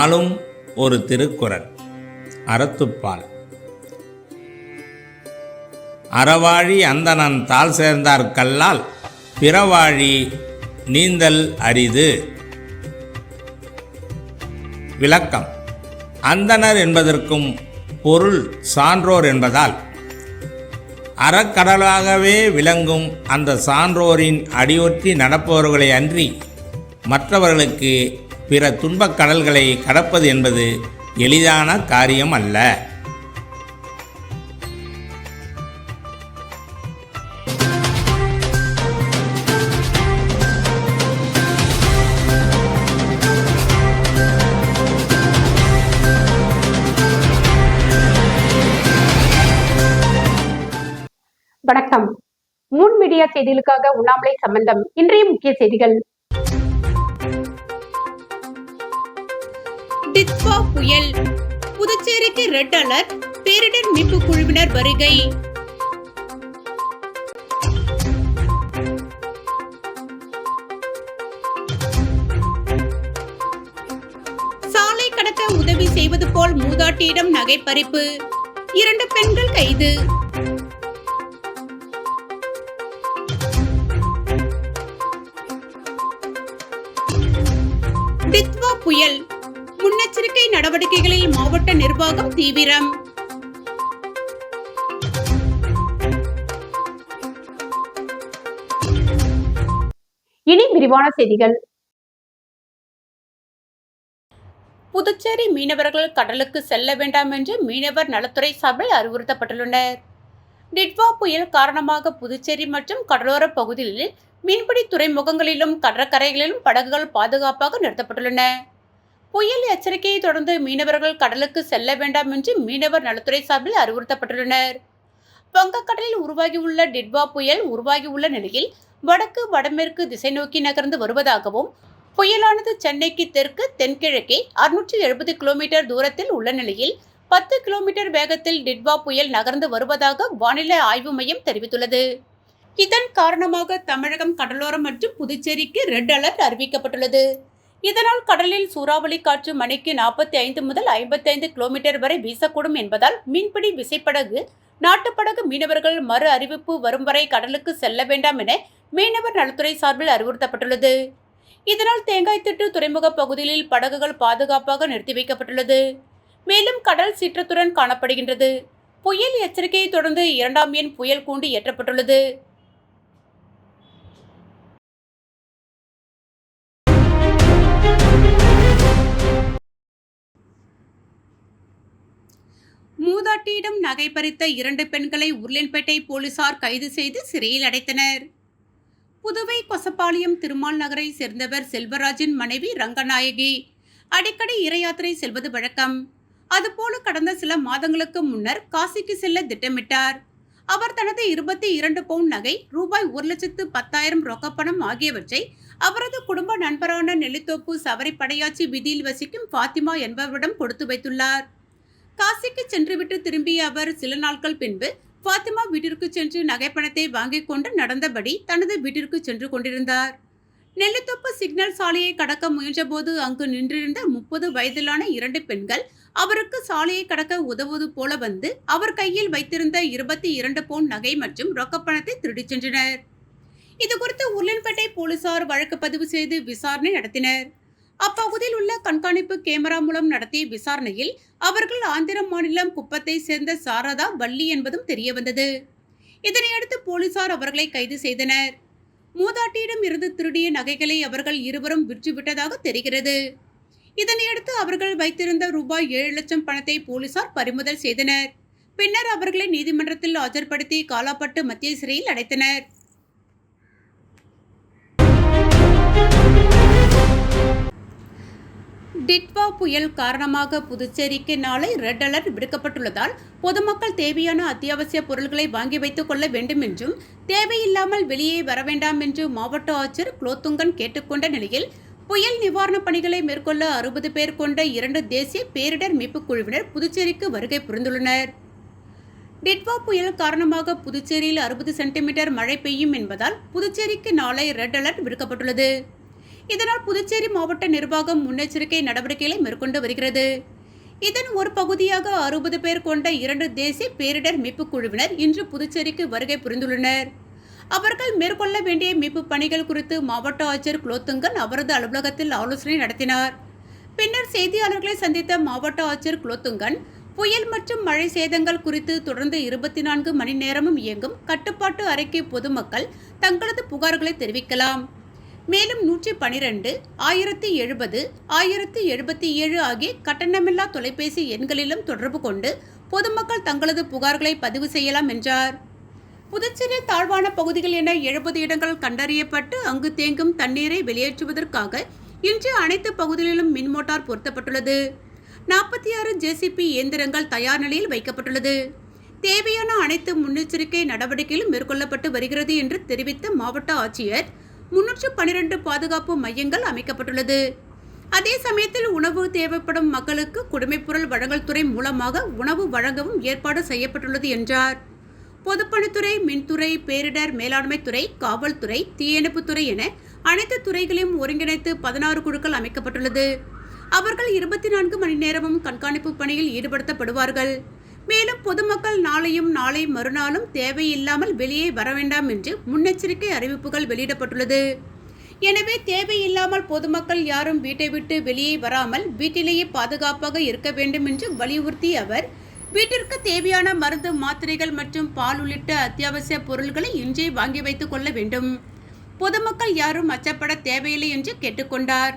நாளும் ஒரு திருக்குறள். அறத்துப்பால். அறவாழி அந்தணன் தாள் சேர்ந்தார் கல்லால் பிறவாழி நீந்தல் அரிது. விளக்கம். அந்தணர் என்பதற்கும் பொருள் சான்றோர் என்பதால் அறக்கடலாகவே விளங்கும் அந்த சான்றோரின் அடியொற்றி நடப்பவர்களை அன்றி மற்றவர்களுக்கு பிற துன்பக் கடல்களை கடப்பது என்பது எளிதான காரியம் அல்ல வணக்கம். மூன் மீடியா செய்திகளுக்காக உண்ணாமலை சம்பந்தம் இன்றைய முக்கிய செய்திகள். டித்வா புயல். புதுச்சேரிக்கு ரெட் அலர்ட் பேரிடர் மீட்பு குழுவினர் வருகை. சாலை கடக்க உதவி செய்வது போல் மூதாட்டியிடம் நகை பறிப்பு இரண்டு பெண்கள் கைது. டித்வா புயல். முன்னெச்சரிக்கை நடவடிக்கைகளில் மாவட்ட நிர்வாகம் தீவிரம். இனி விரிவான செய்திகள். புதுச்சேரி மீனவர்கள் கடலுக்கு செல்ல வேண்டாம் என்று மீனவர் நலத்துறை சபை அறிவுறுத்தப்பட்டுள்ளனர். டிட்வா புயல் காரணமாக புதுச்சேரி மற்றும் கடலோர பகுதிகளில் மீன்பிடி துறைமுகங்களிலும் கடற்கரைகளிலும் படகுகள் பாதுகாப்பாக நிறுத்தப்பட்டுள்ளன. புயல் எச்சரிக்கையை தொடர்ந்து மீனவர்கள் கடலுக்கு செல்ல வேண்டாம் என்று மீனவர் நலத்துறை சார்பில் அறிவுறுத்தப்பட்டுள்ளனர். வங்கக்கடலில் உருவாகியுள்ள டிட்வா புயல் உருவாகியுள்ள நிலையில் வடக்கு வடமேற்கு திசை நோக்கி நகர்ந்து வருவதாகவும் புயலானது சென்னைக்கு தெற்கு தென்கிழக்கே அறுநூற்றி எழுபது கிலோமீட்டர் தூரத்தில் உள்ள நிலையில் பத்து கிலோமீட்டர் வேகத்தில் டிட்வா புயல் நகர்ந்து வருவதாக வானிலை ஆய்வு மையம் தெரிவித்துள்ளது. இதன் காரணமாக தமிழகம் கடலோரம் மற்றும் புதுச்சேரிக்கு ரெட் அலர்ட் அறிவிக்கப்பட்டுள்ளது. இதனால் கடலில் சூறாவளி காற்று மணிக்கு நாற்பத்தி ஐந்து முதல் ஐம்பத்தைந்து கிலோமீட்டர் வரை வீசக்கூடும் என்பதால் மீன்பிடி விசைப்படகு நாட்டுப்படகு மீனவர்கள் மறு அறிவிப்பு வரும் வரை கடலுக்கு செல்ல வேண்டாம் என மீனவர் நலத்துறை சார்பில் அறிவுறுத்தப்பட்டுள்ளது. இதனால் தேங்காய்த்திட்டு துறைமுக பகுதிகளில் படகுகள் பாதுகாப்பாக நிறுத்தி வைக்கப்பட்டுள்ளது. மேலும் கடல் சீற்றத்துடன் காணப்படுகின்றது. புயல் எச்சரிக்கையை தொடர்ந்து இரண்டாம் எண் புயல் கூண்டு ஏற்றப்பட்டுள்ளது மூதாட்டியிடம் நகை பறித்த இரண்டு பெண்களை உருளன்பேட்டை போலீசார் கைது செய்து சிறையில் அடைத்தனர். புதுவை கொசப்பாளையம் திருமால் நகரை சேர்ந்தவர் செல்வராஜின் மனைவி ரங்கநாயகி. அடிக்கடி இறையாத்திரை செல்வது வழக்கம். அதுபோல கடந்த சில மாதங்களுக்கு முன்னர் காசிக்கு செல்ல திட்டமிட்டார். அவர் தனது இருபத்தி இரண்டு பவுன் நகை ரூபாய் ஒரு லட்சத்து பத்தாயிரம் ரொக்கப்பணம் ஆகியவற்றை அவரது குடும்ப நண்பரான நெல்லித்தோப்பு சவரி படையாச்சி வீதியில் வசிக்கும் ஃபாத்திமா என்பவரிடம் கொடுத்து வைத்துள்ளார். காசிக்கு சென்றுவிட்டு திரும்பிய அவர் சில நாட்கள் பின்பு ஃபாத்திமா வீட்டிற்கு சென்று நகைப்பணத்தை வாங்கிக் கொண்டு நடந்தபடி தனது வீட்டிற்கு சென்று கொண்டிருந்தார். நெல்லித்தோப்பு சிக்னல் சாலையை கடக்க முயன்றபோது அங்கு நின்றிருந்த முப்பது வயதிலான இரண்டு பெண்கள் அவருக்கு சாலையை கடக்க உதவுவது போல வந்து அவர் கையில் வைத்திருந்த இருபத்தி இரண்டு பவுன் நகை மற்றும் ரொக்கப்பணத்தை திருடிச் சென்றனர். இதுகுறித்து உருளன்பேட்டை போலீசார் வழக்கு பதிவு செய்து விசாரணை நடத்தினர். அப்பகுதியில் உள்ள கண்காணிப்பு கேமரா மூலம் நடத்திய விசாரணையில் அவர்கள் ஆந்திர மாநிலம் குப்பத்தை சேர்ந்த சாரதா வள்ளி என்பதும் தெரியவந்தது. இதனையடுத்து போலீசார் அவர்களை கைது செய்தனர். மூதாட்டியிடம் இருந்து திருடிய நகைகளை அவர்கள் இருவரும் விற்றுவிட்டதாக தெரிகிறது. இதனையடுத்து அவர்கள் வைத்திருந்த ரூபாய் ஏழு லட்சம் பணத்தை போலீசார் பறிமுதல் செய்தனர். பின்னர் அவர்களை நீதிமன்றத்தில் ஆஜர்படுத்தி காலாப்பட்டு மத்திய சிறையில் அடைத்தனர். டிட்வா புயல் காரணமாக புதுச்சேரிக்கு நாளை ரெட் அலர்ட் விடுக்கப்பட்டுள்ளதால் பொதுமக்கள் தேவையான அத்தியாவசிய பொருட்களை வாங்கி வைத்துக் கொள்ள வேண்டும் என்றும் தேவையில்லாமல் வெளியே வர வேண்டாம் என்று மாவட்ட ஆட்சியர் குலோத்துங்கன் கேட்டுக்கொண்ட நிலையில் புயல் நிவாரணப் பணிகளை மேற்கொள்ள அறுபது பேர் கொண்ட இரண்டு தேசிய பேரிடர் மீட்புக் குழுவினர் புதுச்சேரிக்கு வருகை புரிந்துள்ளனர். டிட்வா புயல் காரணமாக புதுச்சேரியில் அறுபது சென்டிமீட்டர் மழை பெய்யும் என்பதால் புதுச்சேரிக்கு நாளை ரெட் அலர்ட் விடுக்கப்பட்டுள்ளது. இதனால் புதுச்சேரி மாவட்ட நிர்வாகம் முன்னெச்சரிக்கை நடவடிக்கைகளை மேற்கொண்டு வருகிறது. இதன் ஒரு பகுதியாக அறுபது பேர் கொண்ட இரண்டு தேசிய பேரிடர் மீட்புக் குழுவினர் இன்று புதுச்சேரிக்கு வருகை புரிந்துள்ளனர். அவர்கள் மேற்கொள்ள வேண்டிய மீட்பு பணிகள் குறித்து மாவட்ட ஆட்சியர் குலோத்துங்கன் அவரது அலுவலகத்தில் ஆலோசனை நடத்தினார். பின்னர் செய்தியாளர்களை சந்தித்த மாவட்ட ஆட்சியர் குலோத்துங்கன் புயல் மற்றும் மழை சேதங்கள் குறித்து தொடர்ந்து இருபத்தி நான்கு மணி நேரமும் இயங்கும் கட்டுப்பாட்டு அறைக்கு பொதுமக்கள் தங்களது புகார்களை தெரிவிக்கலாம். மேலும் நூற்றி பனிரெண்டு ஆயிரத்தி எழுபது ஆயிரத்தி எழுபத்தி ஏழு ஆகிய கட்டணமில்லா தொலைபேசி எண்களிலும் தொடர்பு கொண்டு பொதுமக்கள் தங்களது புகார்களை பதிவு செய்யலாம் என்றார். புதுச்சேரி தாழ்வான பகுதிகள் என எழுபது இடங்கள் கண்டறியப்பட்டு அங்கு தேங்கும் தண்ணீரை வெளியேற்றுவதற்காக இன்று அனைத்து பகுதிகளிலும் மின் மோட்டார் பொருத்தப்பட்டுள்ளது. நாற்பத்தி ஆறு ஜேசிபி இயந்திரங்கள் தயார் நிலையில் வைக்கப்பட்டுள்ளது. தேவையான அனைத்து முன்னெச்சரிக்கை நடவடிக்கைகளும் மேற்கொள்ளப்பட்டு வருகிறது என்று தெரிவித்த மாவட்ட ஆட்சியர் முன்னூற்று பனிரெண்டு பாதுகாப்பு மையங்கள் அமைக்கப்பட்டுள்ளது. அதே சமயத்தில் உணவு தேவைப்படும் மக்களுக்கு குடிமைப்பொருள் வழங்கல் துறை மூலமாக உணவு வழங்கவும் ஏற்பாடு செய்யப்பட்டுள்ளது என்றார். பொதுப்பணித்துறை மின்துறை பேரிடர் மேலாண்மை துறை காவல்துறை தீயணைப்புத்துறை என அனைத்து துறைகளையும் ஒருங்கிணைத்து பதினாறு குழுக்கள் அமைக்கப்பட்டுள்ளது. அவர்கள் இருபத்தி நான்கு மணி நேரமும் கண்காணிப்பு பணியில் ஈடுபடுத்தப்படுவார்கள். மேலும் பொதுமக்கள் நாளையும் நாளை மறுநாளும் தேவையில்லாமல் வெளியே வர வேண்டாம் என்று முன்னெச்சரிக்கை அறிவிப்புகள் வெளியிடப்பட்டுள்ளது. எனவே தேவையில்லாமல் பொதுமக்கள் யாரும் வீட்டை விட்டு வெளியே வராமல் வீட்டிலேயே பாதுகாப்பாக இருக்க வேண்டும் என்று வலியுறுத்திய அவர் வீட்டிற்கு தேவையான மருந்து மாத்திரைகள் மற்றும் பால் உள்ளிட்ட அத்தியாவசிய பொருட்களை இன்றே வாங்கி வைத்துக் கொள்ள வேண்டும். பொதுமக்கள் யாரும் அச்சப்பட தேவையில்லை என்று கேட்டுக்கொண்டார்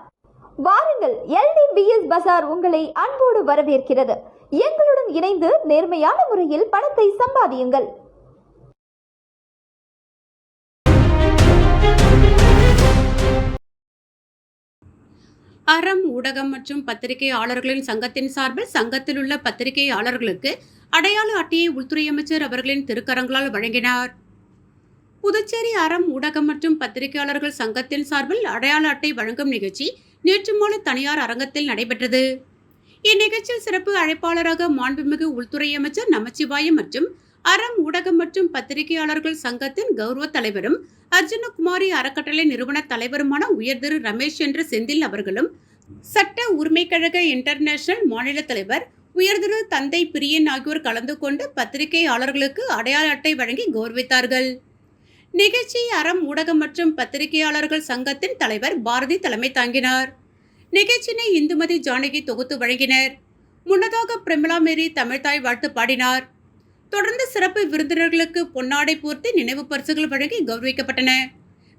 வாருங்கள் எல்டிபிஎஸ் பசார் உங்களை அன்போடு வரவேற்கிறது. எங்களுடன் இணைந்து நேர்மையான முறையில் பணத்தை சம்பாதியுங்கள். அறம் ஊடகம் மற்றும் பத்திரிகையாளர்களின் சங்கத்தின் சார்பில் சங்கத்தில் உள்ள பத்திரிகையாளர்களுக்கு அடையாள அட்டையை உள்துறை அமைச்சர் அவர்களின் திருக்கரங்களால் வழங்கினார். புதுச்சேரி அறம் ஊடகம் மற்றும் பத்திரிகையாளர்கள் சங்கத்தின் சார்பில் அடையாள அட்டை வழங்கும் நிகழ்ச்சி நேற்று மாலை தனியார் அரங்கத்தில் நடைபெற்றது. இந்நிகழ்ச்சியில் சிறப்பு அழைப்பாளராக மாண்புமிகு உள்துறை அமைச்சர் நமச்சிவாயம் மற்றும் அறம் ஊடகம் மற்றும் பத்திரிகையாளர்கள் சங்கத்தின் கௌரவ தலைவரும் அர்ஜுனகுமாரி அறக்கட்டளை நிறுவன தலைவருமான உயர்திரு ரமேஷ் என்ற செந்தில் அவர்களும் சட்ட உரிமை கழக இன்டர்நேஷனல் மாநில தலைவர் உயர்திரு தந்தை பிரியன் ஆகியோர் கலந்து கொண்டு பத்திரிகையாளர்களுக்கு அடையாள அட்டை வழங்கி கௌரவித்தார்கள். நிகழ்ச்சி அறம் ஊடகம் மற்றும் பத்திரிகையாளர்கள் சங்கத்தின் தலைவர் பாரதி தலைமை தாங்கினார். நிகழ்ச்சியினை இந்துமதி ஜானகி தொகுத்து வழங்கினர். முன்னதாக பிரமிளா மேரி தமிழ்தாய் வாழ்த்து பாடினார். தொடர்ந்து சிறப்பு விருந்தினர்களுக்கு பொன்னாடை பூர்த்தி நினைவு பரிசுகள் வழங்கி கௌரவிக்கப்பட்டன.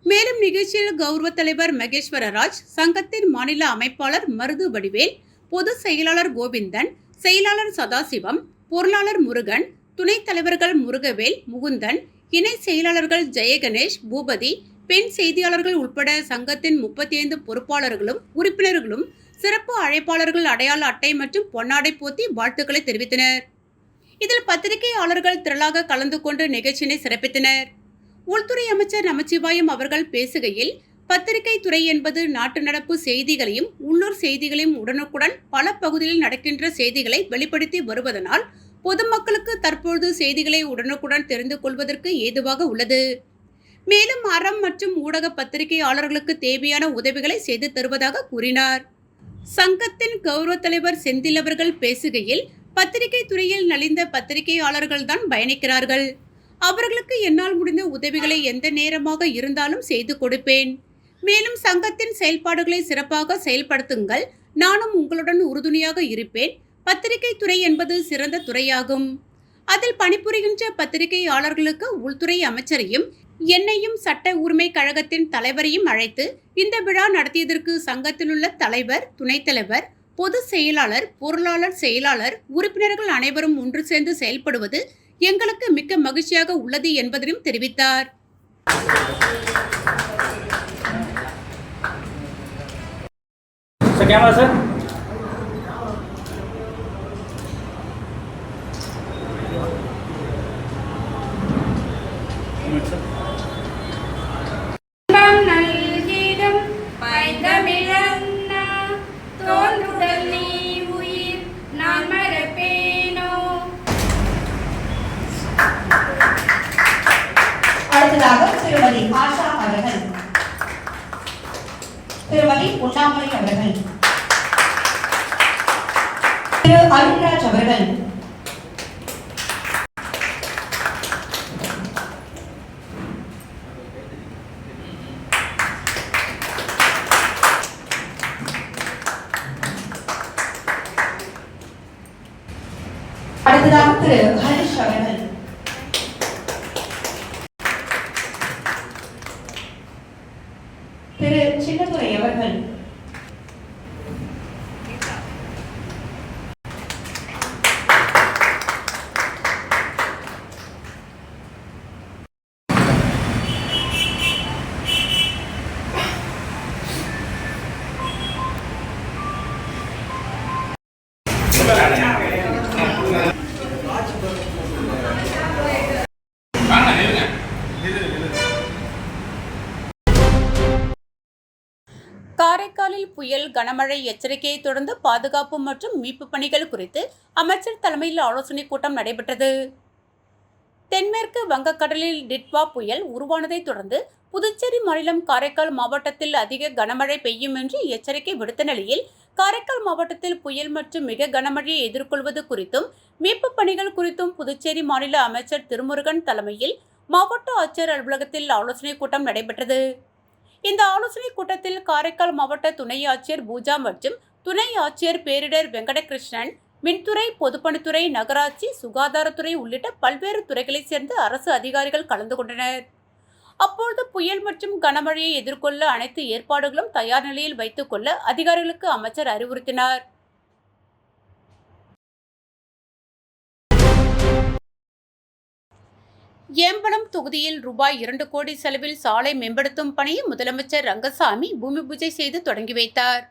மேலும் நிகழ்ச்சியில் கௌரவ தலைவர் மகேஸ்வரராஜ் சங்கத்தின் மாநில அமைப்பாளர் மருது வடிவேல் பொதுச் செயலாளர் கோவிந்தன் செயலாளர் சதாசிவம் பொருளாளர் முருகன் துணைத் தலைவர்கள் முருகவேல் முகுந்தன் இணை செயலாளர்கள் ஜெயகணேஷ் பூபதி பெண் செய்தியாளர்கள் உட்பட சங்கத்தின் முப்பத்தி ஐந்து பொறுப்பாளர்களும் உறுப்பினர்களும் சிறப்பு அழைப்பாளர்கள் அடையாள அட்டை மற்றும் பொன்னாடை போத்தி வாழ்த்துக்களை தெரிவித்தனர். இதில் பத்திரிகையாளர்கள் திரளாக கலந்து கொண்டு நிகழ்ச்சியினை சிறப்பித்தனர். உள்துறை அமைச்சர் நமச்சிவாயம் அவர்கள் பேசுகையில் பத்திரிகை துறை என்பது நாட்டு நடப்பு செய்திகளையும் உள்ளூர் செய்திகளையும் உடனுக்குடன் பல பகுதிகளில் நடக்கின்ற செய்திகளை வெளிப்படுத்தி வருவதனால் பொதுமக்களுக்கு தற்பொழுது செய்திகளை உடனுக்குடன் தெரிந்து கொள்வதற்கு ஏதுவாக உள்ளது. மேலும் அறம் மற்றும் ஊடக பத்திரிகையாளர்களுக்கு தேவையான உதவிகளை செய்து தருவதாக கூறினார். சங்கத்தின் கௌரவ தலைவர் செந்தில் அவர்கள் பேசுகையில் பத்திரிகை துறையில் நலிந்த பத்திரிகையாளர்கள் தான் பயணிக்கிறார்கள். அவர்களுக்கு என்னால் முடிந்த உதவிகளை எந்த நேரமாக இருந்தாலும் செய்து கொடுப்பேன். மேலும் சங்கத்தின் செயல்பாடுகளை சிறப்பாக செயல்படுத்துங்கள். நானும் உங்களுடன் உறுதுணையாக இருப்பேன். பத்திரிகை துறை என்பது சிறந்த துறையாகும் அதில் பணிபுரிகின்ற பத்திரிகையாளர்களுக்கு உள்துறை அமைச்சரையும் என்னையும் சட்ட உரிமை கழகத்தின் தலைவரையும் அழைத்து இந்த விழா நடத்தியதற்கு சங்கத்திலுள்ள தலைவர் துணைத் தலைவர் பொது செயலாளர் பொருளாளர் செயலாளர் உறுப்பினர்கள் அனைவரும் ஒன்று சேர்ந்து செயல்படுவது எங்களுக்கு மிக்க மகிழ்ச்சியாக உள்ளது என்பதையும் தெரிவித்தார் So, camera, sir. திருமதி உண்ணாமலை அவர்கள். திரு அருண்ராஜ் அவர்கள் அடுத்ததாக திரு ஹரிஷ் அவர்கள் திரு சின்னதுரை அவர்கள் காரைக்காலில் புயல் கனமழை எச்சரிக்கையை தொடர்ந்து பாதுகாப்பு மற்றும் மீட்பு பணிகள் குறித்து அமைச்சர் தலைமையில் ஆலோசனைக் கூட்டம் நடைபெற்றது. தென்மேற்கு வங்கக்கடலில் டிட்வா புயல் உருவானதைத் தொடர்ந்து புதுச்சேரி மாநிலம் காரைக்கால் மாவட்டத்தில் அதிக கனமழை பெய்யும் என்று எச்சரிக்கை விடுத்த நிலையில் காரைக்கால் மாவட்டத்தில் புயல் மற்றும் மிக கனமழையை எதிர்கொள்வது குறித்தும் மீட்பு பணிகள் குறித்தும் புதுச்சேரி மாநில அமைச்சர் திருமுருகன் தலைமையில் மாவட்ட ஆட்சியர் அலுவலகத்தில் ஆலோசனைக் கூட்டம் நடைபெற்றது. இந்த ஆலோசனை கூட்டத்தில் காரைக்கால் மாவட்ட துணை ஆட்சியர் பூஜா மற்றும் துணை ஆட்சியர் பேரிடர் வெங்கடகிருஷ்ணன் மின்துறை பொதுப்பணித்துறை நகராட்சி சுகாதாரத்துறை உள்ளிட்ட பல்வேறு துறைகளைச் சேர்ந்த அரசு அதிகாரிகள் கலந்து கொண்டனர். அப்பொழுது புயல் மற்றும் கனமழையை எதிர்கொள்ள அனைத்து ஏற்பாடுகளும் தயார் நிலையில் வைத்துக் கொள்ள அதிகாரிகளுக்கு அமைச்சர் அறிவுறுத்தினார். ஏம்பலம் தொகுதியில் ரூபாய் இரண்டு கோடி செலவில் சாலை மேம்படுத்தும் பணியை முதலமைச்சர் ரங்கசாமி பூமி பூஜை செய்து தொடங்கி வைத்தார்.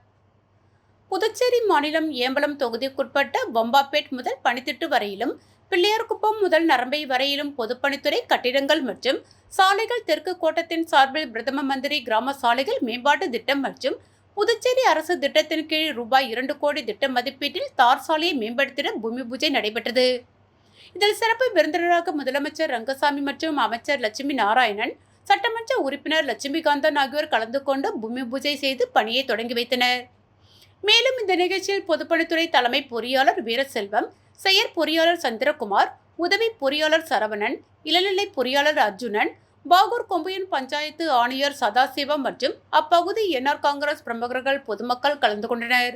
புதுச்சேரி மாநிலம் ஏம்பலம் தொகுதிக்குட்பட்ட பொம்பாப்பேட் முதல் பனித்திட்டு வரையிலும் பிள்ளையார்குப்பம் முதல் நரம்பை வரையிலும் பொதுப்பணித்துறை கட்டிடங்கள் மற்றும் சாலைகள் தெற்கு கோட்டத்தின் சார்பில் பிரதம மந்திரி கிராம சாலைகள் மேம்பாட்டு திட்டம் மற்றும் புதுச்சேரி அரசு திட்டத்தின் கீழ் ரூபாய் இரண்டு கோடி திட்ட மதிப்பீட்டில் தார் சாலையை மேம்படுத்திட பூமி பூஜை நடைபெற்றது. இதில் சிறப்பு விருந்தினராக முதலமைச்சர் ரங்கசாமி மற்றும் அமைச்சர் லட்சுமி நாராயணன் சட்டமன்ற உறுப்பினர் லட்சுமிகாந்தன் ஆகியோர் கலந்து கொண்டு பூமி பூஜை செய்து பணியை தொடங்கி வைத்தனர். மேலும் இந்த நிகழ்ச்சியில் பொதுப்பணித்துறை தலைமை பொறியாளர் வீரசெல்வம் செயற் பொறியாளர் சந்திரகுமார் உதவி பொறியாளர் சரவணன் இளநிலை பொறியாளர் அர்ஜுனன் பாகூர் கொம்பையன் பஞ்சாயத்து ஆணையர் சதாசிவம் மற்றும் அப்பகுதி என்ஆர் காங்கிரஸ் பிரமுகர்கள் பொதுமக்கள் கலந்து கொண்டனர்.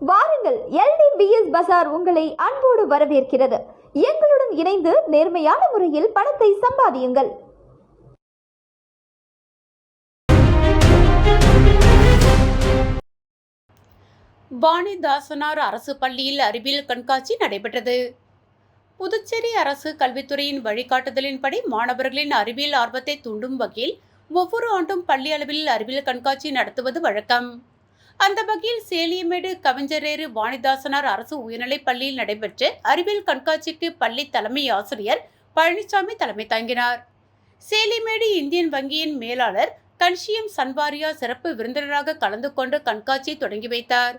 வாருங்கள் எல்டிபிஎஸ் பசார் உங்களை அன்போடு வரவேற்கிறது. எங்களுடன் இணைந்து நேர்மையான முறையில் பணத்தை சம்பாதியுங்கள். வாணிதாசனார் அரசு பள்ளியில் அறிவியல் கண்காட்சி நடைபெற்றது. புதுச்சேரி அரசு கல்வித்துறையின் வழிகாட்டுதலின்படி மாணவர்களின் அறிவியல் ஆர்வத்தை தூண்டும் வகையில் ஒவ்வொரு ஆண்டும் பள்ளி அளவில் அறிவியல் கண்காட்சி நடத்துவது வழக்கம். அந்த வகையில் சேலியமேடு கவிஞரேறு வாணிதாசனார் அரசு உயர்நிலைப் பள்ளியில் நடைபெற்ற அறிவியல் கண்காட்சிக்கு பள்ளி தலைமை ஆசிரியர் பழனிசாமி தலைமை தாங்கினார். சேலிமேடு இந்தியன் வங்கியின் மேலாளர் கன்ஷியம் சன்வாரியா சிறப்பு விருந்தினராக கலந்து கொண்டு கண்காட்சியை தொடங்கி வைத்தார்.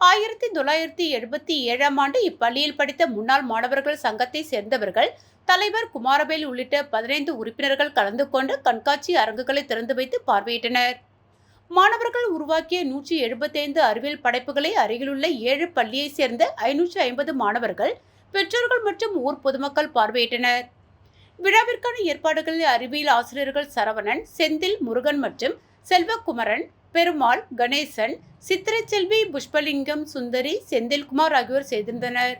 ஆயிரத்தி தொள்ளாயிரத்தி எழுபத்தி ஏழாம் ஆண்டு இப்பள்ளியில் படித்த முன்னாள் மாணவர்கள் சங்கத்தை சேர்ந்தவர்கள் தலைவர் குமாரவேல் உள்ளிட்ட பதினைந்து உறுப்பினர்கள் கலந்து கொண்டு கண்காட்சி அரங்குகளை திறந்து வைத்து பார்வையிட்டனர். மாணவர்கள் உருவாக்கிய நூற்றி எழுபத்தைந்து அறிவியல் படைப்புகளை அருகிலுள்ள ஏழு பள்ளியைச் சேர்ந்த ஐநூற்றி ஐம்பது மாணவர்கள் பெற்றோர்கள் மற்றும் ஊர் பொதுமக்கள் பார்வையிட்டனர். விழாவிற்கான ஏற்பாடுகளில் அறிவியல் ஆசிரியர்கள் சரவணன் செந்தில் முருகன் மற்றும் செல்வகுமரன் பெருமாள் கணேசன் சித்திரச்செல்வி புஷ்பலிங்கம் சுந்தரி செந்தில்குமார் ஆகியோர் செய்திருந்தனர்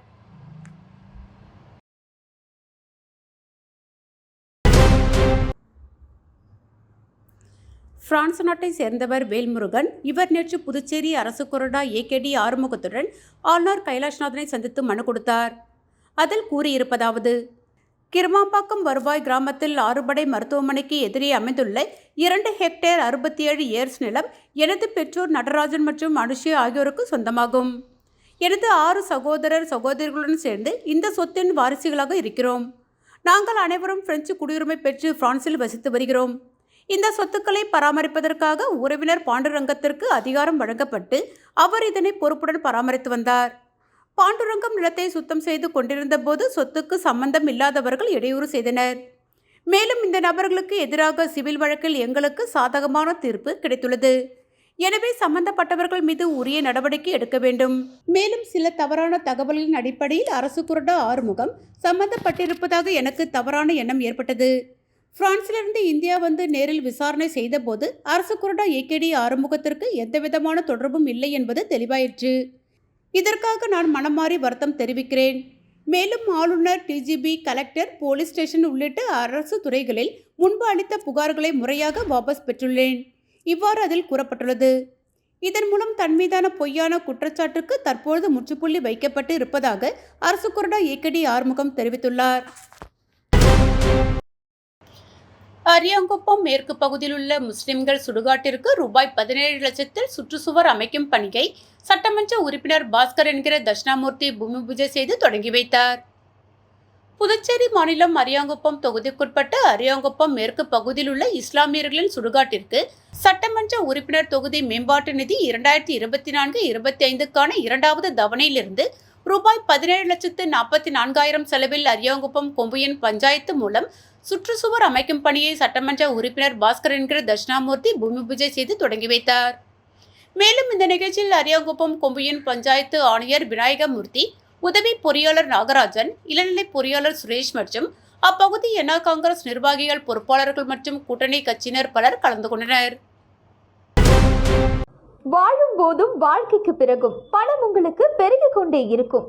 பிரான்ஸ் நாட்டை சேர்ந்தவர் வேல்முருகன். இவர் நேற்று புதுச்சேரி அரசு கொறடா ஏகேடி ஆறுமுகத்துடன் ஆளுநர் கைலாஷ்நாதனை சந்தித்து மனு கொடுத்தார். அதில் கூறியிருப்பதாவது கிருமாம்பாக்கம் வருவாய் கிராமத்தில் ஆறுபடை மருத்துவமனைக்கு எதிரே அமைந்துள்ள இரண்டு ஹெக்டேர் அறுபத்தி ஏழு ஏர்ஸ் நிலம் எனது பெற்றோர் நடராஜன் மற்றும் அனுஷியா ஆகியோருக்கு சொந்தமாகும். எனது ஆறு சகோதரர் சகோதரிகளுடன் சேர்ந்து இந்த சொத்தின் வாரிசுகளாக இருக்கிறோம். நாங்கள் அனைவரும் பிரெஞ்சு குடியுரிமை பெற்று பிரான்சில் வசித்து வருகிறோம். இந்த சொத்துக்களை பராமரிப்பதற்காக உறவினர் பாண்டுரங்கத்திற்கு அதிகாரம் வழங்கப்பட்டு அவர் இதனை பொறுப்புடன் பராமரித்து வந்தார். பாண்டுரங்கம் நிலத்தை சுத்தம் செய்து கொண்டிருந்த போது சொத்துக்கு சம்பந்தம் இல்லாதவர்கள் இடையூறு செய்தனர். மேலும் இந்த நபர்களுக்கு எதிராக சிவில் வழக்கில் எங்களுக்கு சாதகமான தீர்ப்பு கிடைத்துள்ளது. எனவே சம்பந்தப்பட்டவர்கள் மீது உரிய நடவடிக்கை எடுக்க வேண்டும். மேலும் சில தவறான தகவல்களின் அடிப்படையில் அரசு குரடா ஆறுமுகம் சம்பந்தப்பட்டிருப்பதாக எனக்கு தவறான எண்ணம் ஏற்பட்டது. பிரான்சிலிருந்து இந்தியா வந்து நேரில் விசாரணை செய்தபோது அரசு குரடா ஏகேடி ஆறுமுகத்திற்கு எந்தவிதமான தொடர்பும் இல்லை என்பது தெளிவாயிற்று. இதற்காக நான் மனமாறி வருத்தம் தெரிவிக்கிறேன். மேலும் ஆளுநர் டிஜிபி கலெக்டர் போலீஸ் ஸ்டேஷன் உள்ளிட்ட அரசு துறைகளில் முன்பு அளித்த புகார்களை முறையாக வாபஸ் பெற்றுள்ளேன். இவ்வாறு அதில் கூறப்பட்டுள்ளது. இதன் மூலம் தன் மீதான பொய்யான குற்றச்சாட்டுக்கு தற்பொழுது முற்றுப்புள்ளி வைக்கப்பட்டு இருப்பதாக அரசு கொறடா ஏகடி ஆறுமுகம் தெரிவித்துள்ளார். அரியாங்குப்பம் மேற்கு பகுதியில் உள்ள முஸ்லிம்கள் சுடுகாட்டிற்கு ரூபாய் பதினேழு லட்சத்தில் சுற்றுச்சுவர் அமைக்கும் பணியை சட்டமன்ற உறுப்பினர் பாஸ்கர் என்கிற தட்சிணாமூர்த்தி பூமி பூஜை செய்து தொடங்கி வைத்தார். புதுச்சேரி மாநிலம் அரியாங்குப்பம் தொகுதிக்குட்பட்ட அரியாங்குப்பம் மேற்கு பகுதியில் உள்ள இஸ்லாமியர்களின் சுடுகாட்டிற்கு சட்டமன்ற உறுப்பினர் தொகுதி மேம்பாட்டு நிதி இரண்டாயிரத்தி இருபத்தி நான்கு இருபத்தி ஐந்துக்கான இரண்டாவது தவணையிலிருந்து ரூபாய் பதினேழு லட்சத்து நாற்பத்தி நான்காயிரம் செலவில் அரியாங்குப்பம் கொம்புயன் பஞ்சாயத்து மூலம் சுற்றுச்சுவர் அமைக்கும் பணியை சட்டமன்ற உறுப்பினர் பாஸ்கர் என்கிற தட்சிணாமூர்த்தி பூமி பூஜை செய்து தொடங்கி வைத்தார். மேலும் இந்த நிகழ்ச்சியில் அரியாங்குப்பம் கொம்புயன் பஞ்சாயத்து ஆணையர் விநாயகமூர்த்தி உதவி பொறியாளர் நாகராஜன் இளநிலை பொறியாளர் சுரேஷ் மற்றும் அப்பகுதி என்ஆர் காங்கிரஸ் நிர்வாகிகள் பொறுப்பாளர்கள் மற்றும் கூட்டணி கட்சியினர் பலர் கலந்து கொண்டனர். வாழும் போதும் வாழ்க்கைக்கு பிறகும் பணம் உங்களுக்கு பெருகிக் கொண்டே இருக்கும்.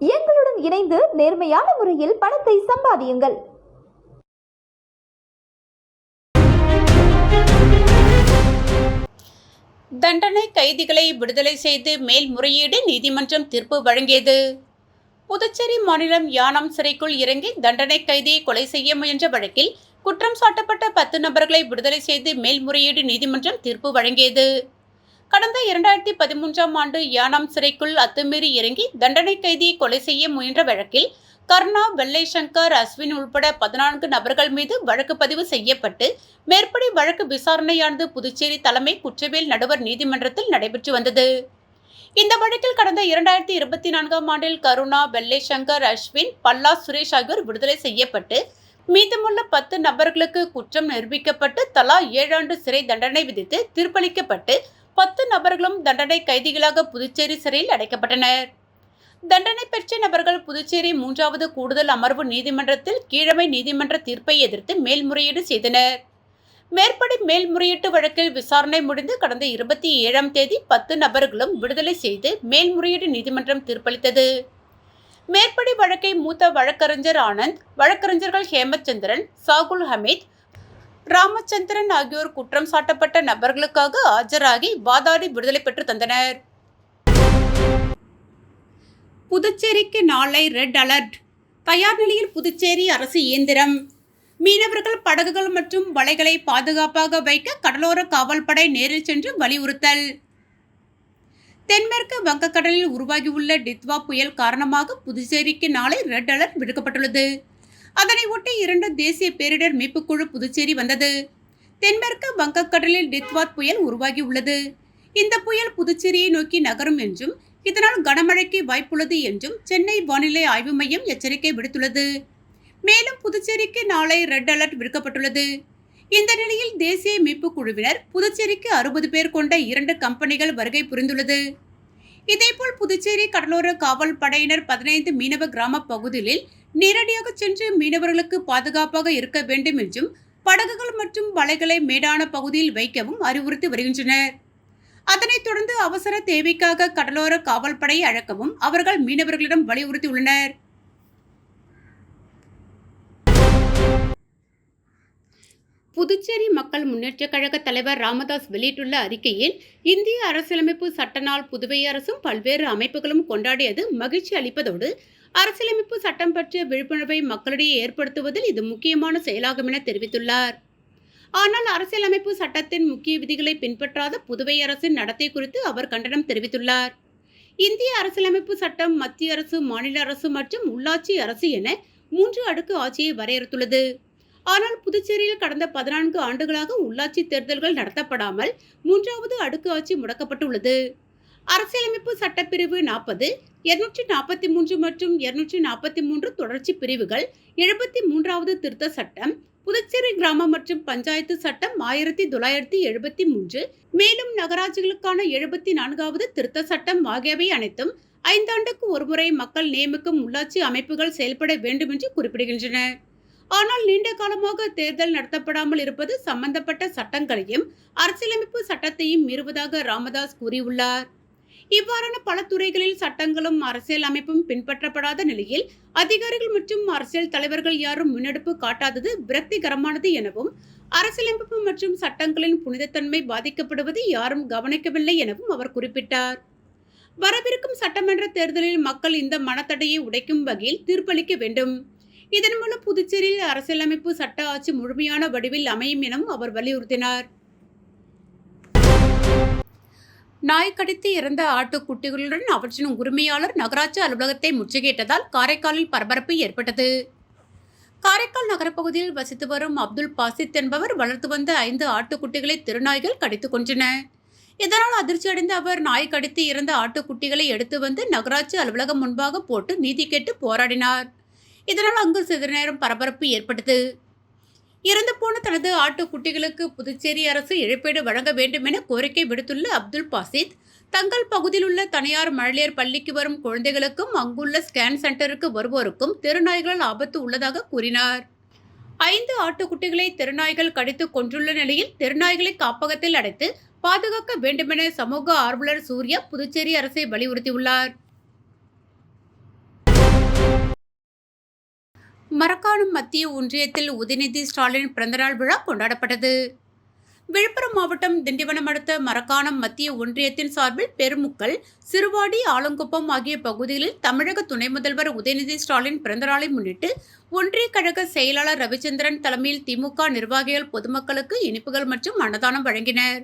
எங்களுடன் இணைந்து நேர்மையான முறையில் பணத்தை சம்பாதியுங்கள். தண்டனை கைதிகளை விடுதலை செய்து மேல்முறையீடு நீதிமன்றம் தீர்ப்பு வழங்கியது. புதுச்சேரி மாநிலம் யானம் சிறைக்குள் இறங்கி தண்டனை கைதியை கொலை செய்ய முயன்ற வழக்கில் குற்றம் சாட்டப்பட்ட பத்து நபர்களை விடுதலை செய்து மேல்முறையீடு நீதிமன்றம் தீர்ப்பு வழங்கியது. கடந்த இரண்டாயிரத்தி பதிமூன்றாம் ஆண்டு யானாம் சிறைக்குள் அத்துமீறி இறங்கி தண்டனை கைதியை கொலை செய்ய முயன்ற வழக்கில் கர்ணா வெள்ளை சங்கர் அஸ்வின் உள்பட பதினான்கு நபர்கள் மீது வழக்கு பதிவு செய்யப்பட்டு மேற்படி வழக்கு விசாரணையானது புதுச்சேரி தலைமை குற்றவியல் நடுவர் நீதிமன்றத்தில் நடைபெற்று வந்தது. இந்த வழக்கில் கடந்த இரண்டாயிரத்தி இருபத்தி நான்காம் ஆண்டில் கருணா வெள்ளை சங்கர் அஸ்வின் பல்லா சுரேஷ் ஆகியோர் விடுதலை செய்யப்பட்டு மீதமுள்ள பத்து நபர்களுக்கு குற்றம் நிரூபிக்கப்பட்டு தலா ஏழாண்டு சிறை தண்டனை விதித்து தீர்ப்பளிக்கப்பட்டு பத்து நபர்களும் தண்டனை கைதிகளாக புதுச்சேரி சிறையில் அடைக்கப்பட்டனர். தண்டனை பெற்ற நபர்கள் புதுச்சேரி மூன்றாவது கூடுதல் அமர்வு நீதிமன்றத்தில் கீழமை நீதிமன்ற தீர்ப்பை எதிர்த்து மேல்முறையீடு செய்தனர். மேற்படி மேல்முறையீட்டு வழக்கில் விசாரணை முடிந்து கடந்த இருபத்தி ஏழாம் தேதி பத்து நபர்களும் விடுதலை செய்து மேல்முறையீடு நீதிமன்றம் தீர்ப்பளித்தது. மேற்படி வழக்கை மூத்த வழக்கறிஞர் ஆனந்த் வழக்கறிஞர்கள் ஹேமச்சந்திரன் சாகுல் ஹமீத் ராமச்சந்திரன் ஆகியோர் குற்றம் சாட்டப்பட்ட நபர்களுக்காக ஆஜராகி வாதாடி விடுதலை பெற்று தந்தனர். புதுச்சேரிக்கு நாளை ரெட் அலர்ட். தயார் நிலையில் புதுச்சேரி அரசு இயந்திரம். மீனவர்கள் படகுகள் மற்றும் வலைகளை பாதுகாப்பாக வைக்க கடலோர காவல்படை நேரில் சென்று வலியுறுத்தல். தென்மேற்கு வங்கக்கடலில் உருவாகியுள்ள டித்வா புயல் காரணமாக புதுச்சேரிக்கு நாளை ரெட் அலர்ட் விடுக்கப்பட்டுள்ளது. அதனை ஒட்டி இரண்டு தேசிய பேரிடர் மீட்புக்குழு புதுச்சேரி வந்தது. தென்மேற்கு வங்கக்கடலில் டித்வாத் புயல் உருவாகியுள்ளது. இந்த புயல் புதுச்சேரியை நோக்கி நகரும் என்றும் இதனால் கனமழைக்கு வாய்ப்புள்ளது என்றும் சென்னை வானிலை ஆய்வு மையம் எச்சரிக்கை விடுத்துள்ளது. மேலும் புதுச்சேரிக்கு நாளை ரெட் அலர்ட் விடுக்கப்பட்டுள்ளது. இந்த நிலையில் தேசிய மீட்புக் குழுவினர் புதுச்சேரிக்கு அறுபது பேர் கொண்ட இரண்டு கம்பெனிகள் வருகை புரிந்துள்ளது. இதேபோல் புதுச்சேரி கடலோர காவல் படையினர் பதினைந்து மீனவ கிராம பகுதிகளில் நேரடியாக சென்று மீனவர்களுக்கு பாதுகாப்பாக இருக்க வேண்டும் என்றும் படகுகள் மற்றும் வலைகளை மேடான பகுதியில் வைக்கவும் அறிவுறுத்தி வருகின்றனர். அதனைத் தொடர்ந்து அவசர தேவைக்காக கடலோர காவல்படை அழைக்கவும் அவர்கள் மீனவர்களிடம் வலியுறுத்தியுள்ளனர். புதுச்சேரி மக்கள் முன்னேற்றக் கழக தலைவர் ராமதாஸ் வெளியிட்டுள்ள அறிக்கையில் இந்திய அரசியலமைப்பு சட்ட நாள் புதுவை அரசும் பல்வேறு அமைப்புகளும் கொண்டாடியது மகிழ்ச்சி அளிப்பதோடு அரசியலமைப்பு சட்டம் பற்றிய விழிப்புணர்வை மக்களிடையே ஏற்படுத்துவதில் இது முக்கியமான செயலாகும் என தெரிவித்துள்ளார். ஆனால் அரசியலமைப்பு சட்டத்தின் முக்கிய விதிகளை பின்பற்றாத புதுவை அரசின் நடத்தை குறித்து அவர் கண்டனம் தெரிவித்துள்ளார். இந்திய அரசியலமைப்பு சட்டம் மத்திய அரசு மாநில அரசு மற்றும் உள்ளாட்சி அரசு என மூன்று அடுக்கு ஆட்சியை வரையறுத்துள்ளது. ஆனால் புதுச்சேரியில் கடந்த பதினான்கு ஆண்டுகளாக உள்ளாட்சி தேர்தல்கள் நடத்தப்படாமல் மூன்றாவது அடுக்கு ஆட்சி முடக்கப்பட்டுள்ளது. அரசியலமைப்பு சட்டப்பிரிவு நாற்பது இருநூற்றி நாற்பத்தி மூன்று மற்றும் இருநூற்றி நாற்பத்தி மூன்று தொடர்ச்சி பிரிவுகள் எழுபத்தி மூன்றாவது திருத்த சட்டம் புதுச்சேரி கிராம மற்றும் பஞ்சாயத்து சட்டம் ஆயிரத்தி தொள்ளாயிரத்தி எழுபத்தி மூன்று மேலும் நகராட்சிகளுக்கான எழுபத்தி நான்காவது திருத்த சட்டம் ஆகியவை அனைத்தும் ஐந்தாண்டுக்கு ஒருமுறை மக்கள் நியமிக்கும் உள்ளாட்சி அமைப்புகள் செயல்பட வேண்டும் என்று குறிப்பிடுகின்றன. ஆனால் நீண்ட காலமாக தேர்தல் நடத்தப்படாமல் இருப்பது சம்பந்தப்பட்ட சட்டங்களையும் அரசியலமைப்பு சட்டத்தையும் மீறுவதாக ராமதாஸ் கூறியுள்ளார். இவ்வாறான பல துறைகளில் சட்டங்களும் அரசியல் அமைப்பும் பின்பற்றப்படாத நிலையில் அதிகாரிகள் மற்றும் அரசியல் தலைவர்கள் யாரும் முன்னெடுப்பு காட்டாதது விரக்திகரமானது எனவும் அரசியலமைப்பு மற்றும் சட்டங்களின் புனிதத்தன்மை பாதிக்கப்படுவது யாரும் கவனிக்கவில்லை எனவும் அவர் குறிப்பிட்டார். வரவிருக்கும் சட்டமன்ற தேர்தலில் மக்கள் இந்த மனத்தடையை உடைக்கும் வகையில் தீர்ப்பளிக்க வேண்டும். இதன் மூலம் புதுச்சேரியில் அரசியலமைப்பு சட்ட ஆட்சி முழுமையான வடிவில் அமையும் எனவும் அவர் வலியுறுத்தினார். நாய் கடித்து இறந்த ஆட்டுக்குட்டிகளுடன் அவற்றின் உரிமையாளர் நகராட்சி அலுவலகத்தை முற்றுகையிட்டதால் காரைக்காலில் பரபரப்பு ஏற்பட்டது. காரைக்கால் நகரப்பகுதியில் வசித்து வரும் அப்துல் பாசித் என்பவர் வளர்த்து வந்த ஐந்து ஆட்டுக்குட்டிகளை திருநாய்கள் கடித்துக் கொன்றன. இதனால் அதிர்ச்சியடைந்த அவர் நாய் கடித்து இறந்த ஆட்டுக்குட்டிகளை எடுத்து வந்து நகராட்சி அலுவலகம் முன்பாக போட்டு நீதி கேட்டு போராடினார். இதனால் அங்கு சிறிது நேரம் பரபரப்பு ஏற்பட்டது. இறந்து போன தனது ஆட்டுக்குட்டிகளுக்கு புதுச்சேரி அரசு இழப்பீடு வழங்க வேண்டும் என கோரிக்கை விடுத்துள்ள அப்துல் பாசித் தங்கள் பகுதியில் உள்ள தனியார் மழலையர் பள்ளிக்கு வரும் குழந்தைகளுக்கும் அங்குள்ள ஸ்கேன் சென்டருக்கு வருவோருக்கும் தெருநாய்களால் ஆபத்து உள்ளதாக கூறினார். ஐந்து ஆட்டுக்குட்டிகளை தெருநாய்கள் கடித்து கொன்றுள்ள நிலையில் தெருநாய்களை காப்பகத்தில் அடைத்து பாதுகாக்க வேண்டுமென சமூக ஆர்வலர் சூர்யா புதுச்சேரி அரசை வலியுறுத்தியுள்ளார். மரக்காணம் மத்திய ஒன்றியத்தில் உதயநிதி ஸ்டாலின் பிறந்தநாள் விழா கொண்டாடப்பட்டது. விழுப்புரம் மாவட்டம் திண்டிவனம் அடுத்த மரக்காணம் மத்திய ஒன்றியத்தின் சார்பில் பெருமுக்கல் சிறுவாடி ஆலங்குப்பம் ஆகிய பகுதிகளில் தமிழக துணை முதல்வர் உதயநிதி ஸ்டாலின் பிறந்தநாளை முன்னிட்டு ஒன்றிய கழக செயலாளர் ரவிச்சந்திரன் தலைமையில் திமுக நிர்வாகிகள் பொதுமக்களுக்கு இனிப்புகள் மற்றும் அன்னதானம் வழங்கினர்.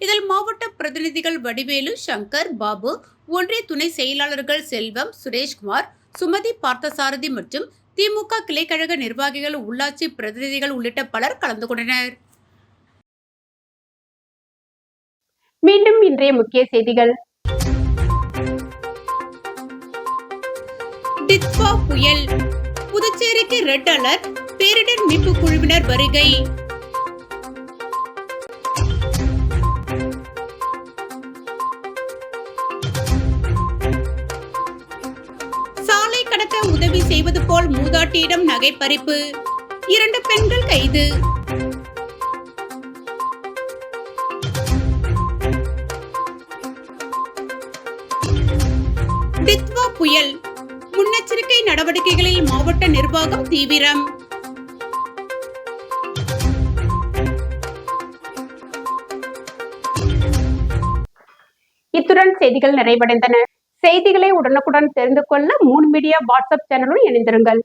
இதில் மாவட்ட பிரதிநிதிகள் வடிவேலு சங்கர் பாபு ஒன்றிய துணை செயலாளர்கள் செல்வம் சுரேஷ்குமார் சுமதி பார்த்தசாரதி மற்றும் திமுக கிளைக்கழக நிர்வாகிகள் உள்ளாட்சி பிரதிநிதிகள் உள்ளிட்ட பலர் கலந்து கொண்டனர். மீண்டும் இன்றைய முக்கிய செய்திகள். டித்வா புயல். புதுச்சேரிக்கு ரெட் அலர்ட். பேரிடர் மீட்பு குழுவினர் வருகை. உதவி செய்வது போல் மூதாட்டியிடம் நகை பறிப்பு இரண்டு பெண்கள் கைது. டித்வா புயல். முன்னெச்சரிக்கை நடவடிக்கைகளில் மாவட்ட நிர்வாகம் தீவிரம். இத்துடன் செய்திகள் நிறைவடைந்தன. செய்திகளை உடனுக்குடன் தெரிந்து கொள்ள மூன் மீடியா வாட்ஸ்அப் சேனலுடன் இணைந்திருங்கள்.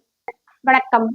வணக்கம்.